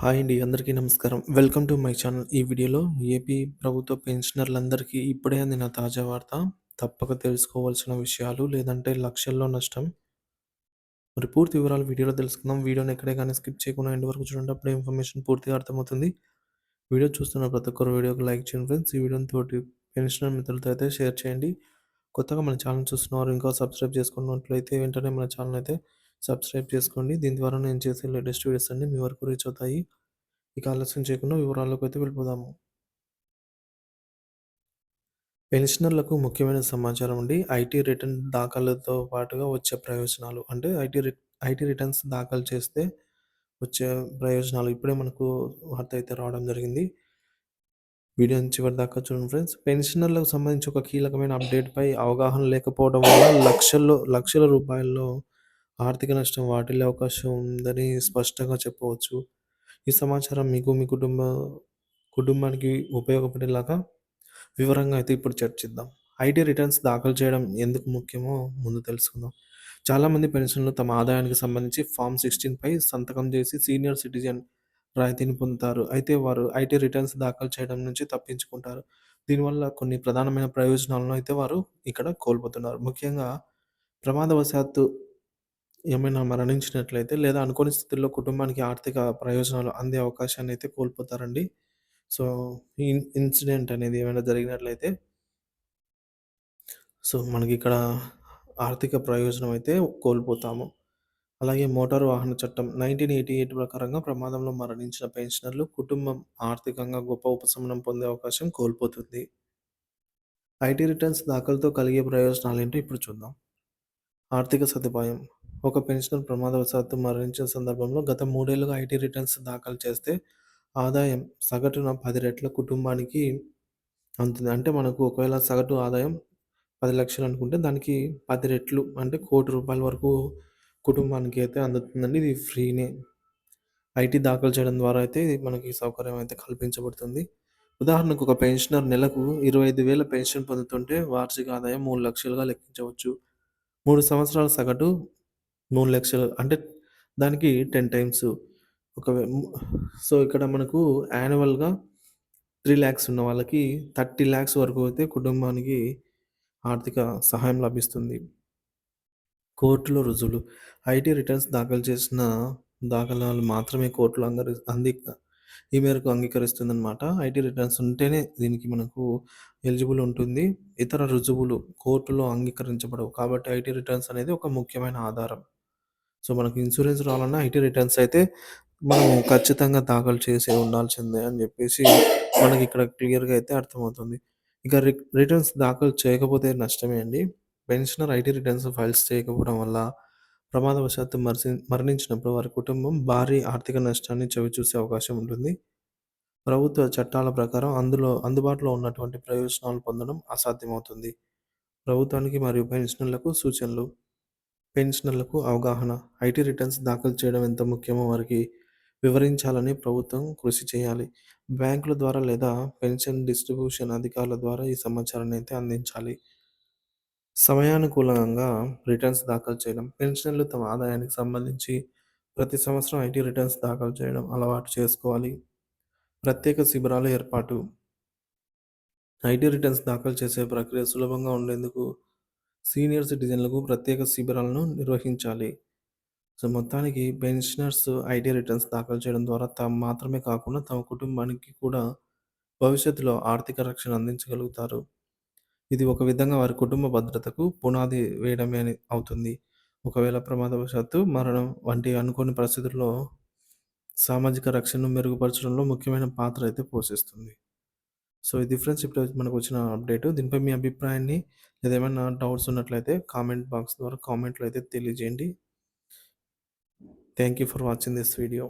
Hi అండి. అందరికీ నమస్కారం. Welcome to my channel. ఈ వీడియోలో ఏపీ ప్రభుత్వ పెన్షనర్లందరికీ ఇప్పుడే అందిన తాజా వార్త. తప్పక తెలుసుకోవాల్సిన విషయాలు లేదంటే లక్షల్లో నష్టం. మరి పూర్తి వివరాలు వీడియోలో తెలుసుకుందాం. వీడియోని ఎక్కడే కానీ స్కిప్ చేయకుండా ఎండ్ వరకు చూడండి. అప్పుడే ఇన్ఫర్మేషన్ పూర్తిగా అర్థమవుతుంది. వీడియో చూస్తున్న ప్రతి ఒక్కరు వీడియోకి లైక్ చేయండి ఫ్రెండ్స్. ఈ వీడియోని తోటి పెన్షనర్ మిత్రులతో అయితే షేర్ చేయండి. కొత్తగా మన ఛానల్ చూస్తున్నారు ఇంకా సబ్స్క్రైబ్ చేసుకున్నట్లయితే వెంటనే మన ఛానల్ అయితే సబ్స్క్రైబ్ చేసుకోండి. దీని ద్వారా నేను చేసే లేటెస్ట్ వీడియోస్ అన్నీ మీ వరకు రీచ్ అవుతాయి. ఇక ఆలస్యం చేయకుండా వివరాల్లోకి అయితే వెళ్ళిపోదాము. పెన్షనర్లకు ముఖ్యమైన సమాచారం అండి. ఐటీ రిటర్న్ దాఖలతో పాటుగా వచ్చే ప్రయోజనాలు. అంటే ఐటీ ఐటీ రిటర్న్స్ దాఖలు చేస్తే వచ్చే ప్రయోజనాలు. ఇప్పుడే మనకు వార్త అయితే రావడం జరిగింది. వీడియోని చివరిదాకా చూడండి ఫ్రెండ్స్. పెన్షనర్లకు సంబంధించి ఒక కీలకమైన అప్డేట్‌పై అవగాహన లేకపోవడం వల్ల లక్షల్లో లక్షల రూపాయల్లో ఆర్థిక నష్టం వాటిల్లే అవకాశం ఉందని స్పష్టంగా చెప్పవచ్చు. ఈ సమాచారం మీకు, మీ కుటుంబ కుటుంబానికి ఉపయోగపడేలాగా వివరంగా అయితే ఇప్పుడు చర్చిద్దాం. ఐటీ రిటర్న్స్ దాఖలు చేయడం ఎందుకు ముఖ్యమో ముందు తెలుసుకుందాం. చాలామంది పెన్షన్లు తమ ఆదాయానికి సంబంధించి ఫార్మ్ 16 పై సంతకం చేసి సీనియర్ సిటిజన్ రాయితీని పొందుతారు. అయితే వారు ఐటీ రిటర్న్స్ దాఖలు చేయడం నుంచి తప్పించుకుంటారు. దీనివల్ల కొన్ని ప్రధానమైన ప్రయోజనాలను అయితే వారు ఇక్కడ కోల్పోతున్నారు. ముఖ్యంగా ప్రమాదవశాత్తు ఏమైనా మరణించినట్లయితే లేదా అనుకోని స్థితిలో కుటుంబానికి ఆర్థిక ప్రయోజనాలు అందే అవకాశాన్ని అయితే కోల్పోతారండి. సో, ఈ ఇన్ ఇన్సిడెంట్ అనేది ఏమైనా జరిగినట్లయితే సో, మనకిక్కడ ఆర్థిక ప్రయోజనం అయితే కోల్పోతాము. అలాగే మోటారు వాహన చట్టం 1988 ప్రకారంగా ప్రమాదంలో మరణించిన పెన్షనర్లు కుటుంబం ఆర్థికంగా గొప్ప ఉపశమనం పొందే అవకాశం కోల్పోతుంది. ఐటీ రిటర్న్స్ దాఖలుతో కలిగే ప్రయోజనాలేంటో ఇప్పుడు చూద్దాం. ఆర్థిక సదుపాయం. ఒక పెన్షనర్ ప్రమాదవశాత్తు మరణించిన సందర్భంలో గత మూడేళ్ళుగా ఐటీ రిటర్న్స్ దాఖలు చేస్తే ఆదాయం సగటున పది రెట్ల కుటుంబానికి అందుతుంది. అంటే మనకు ఒకవేళ సగటు ఆదాయం పది లక్షలు అనుకుంటే దానికి పది రెట్లు అంటే కోటి రూపాయల వరకు కుటుంబానికి అయితే అందుతుందండి. ఇది ఫ్రీనే. ఐటీ దాఖలు చేయడం ద్వారా అయితే ఇది మనకి సౌకర్యం అయితే కల్పించబడుతుంది. ఉదాహరణకు ఒక పెన్షనర్ నెలకు 25,000 పెన్షన్ పొందుతుంటే వార్షిక ఆదాయం 3,00,000గా లెక్కించవచ్చు. మూడు సంవత్సరాల సగటు 3,00,000 అంటే దానికి 10 టైమ్స్ ఒక సో, ఇక్కడ మనకు యాన్యువల్‌గా 3,00,000 ఉన్న వాళ్ళకి థర్టీ ల్యాక్స్ వరకు అయితే కుటుంబానికి ఆర్థిక సహాయం లభిస్తుంది. కోర్టులో రుజువులు. ఐటీ రిటర్న్స్ దాఖలు చేసిన దాఖలాలు మాత్రమే కోర్టులో అంగరి అంది ఈ మేరకు అంగీకరిస్తుందన్నమాట. ఐటీ రిటర్న్స్ ఉంటేనే దీనికి మనకు ఎలిజిబుల్ ఉంటుంది. ఇతర రుజువులు కోర్టులో అంగీకరించబడవు. కాబట్టి ఐటీ రిటర్న్స్ అనేది ఒక ముఖ్యమైన ఆధారం. సో, మనకు ఇన్సూరెన్స్ రావాలన్నా ఐటీ రిటర్న్స్ అయితే మనం ఖచ్చితంగా దాఖలు చేసే ఉండాల్సిందే అని చెప్పేసి మనకి ఇక్కడ క్లియర్‌గా అయితే అర్థమవుతుంది. ఇక రి రిటర్న్స్ దాఖలు చేయకపోతే నష్టమే అండి. పెన్షనర్ ఐటీ రిటర్న్స్ ఫైల్స్ చేయకపోవడం వల్ల ప్రమాదవశాత్తు మరిసి మరణించినప్పుడు వారి కుటుంబం భారీ ఆర్థిక నష్టాన్ని చవిచూసే అవకాశం ఉంటుంది. ప్రభుత్వ చట్టాల ప్రకారం అందులో అందుబాటులో ఉన్నటువంటి ప్రయోజనాలు పొందడం అసాధ్యమవుతుంది. ప్రభుత్వానికి మరియు పెన్షనర్లకు సూచనలు. పెన్షనర్లకు అవగాహన. ఐటీ రిటర్న్స్ దాఖలు చేయడం ఎంత ముఖ్యమో వారికి వివరించాలని ప్రభుత్వం కృషి చేయాలి. బ్యాంకుల ద్వారా లేదా పెన్షన్ డిస్ట్రిబ్యూషన్ అధికారుల ద్వారా ఈ సమాచారాన్ని అయితే అందించాలి. సమయానుకూలంగా రిటర్న్స్ దాఖలు చేయడం. పెన్షనర్లు తమ ఆదాయానికి సంబంధించి ప్రతి సంవత్సరం ఐటీ రిటర్న్స్ దాఖలు చేయడం అలవాటు చేసుకోవాలి. ప్రత్యేక శిబిరాల ఏర్పాటు. ఐటీ రిటర్న్స్ దాఖలు చేసే ప్రక్రియ సులభంగా ఉండేందుకు సీనియర్ సిటిజన్లకు ప్రత్యేక శిబిరాలను నిర్వహించాలి. సో, మొత్తానికి పెన్షనర్స్ ఐటీ రిటర్న్స్ దాఖలు చేయడం ద్వారా తాము మాత్రమే కాకుండా తమ కుటుంబానికి కూడా భవిష్యత్తులో ఆర్థిక రక్షణ అందించగలుగుతారు. ఇది ఒక విధంగా వారి కుటుంబ భద్రతకు పునాది వేయడమే అని అవుతుంది. ఒకవేళ ప్రమాదవశాత్తు మరణం వంటి అనుకోని పరిస్థితుల్లో సామాజిక రక్షణను మెరుగుపరచడంలో ముఖ్యమైన పాత్ర అయితే పోషిస్తుంది. సో, ఇది ఫ్రెండ్స్ ఇప్పుడు మనకు వచ్చిన అప్డేట్. దీనిపై మీ అభిప్రాయాన్ని లేదా ఏమైనా డౌట్స్ ఉన్నట్లయితే కామెంట్ బాక్స్ ద్వారా కామెంట్‌లో అయితే తెలియజేయండి. Thank you for watching this video.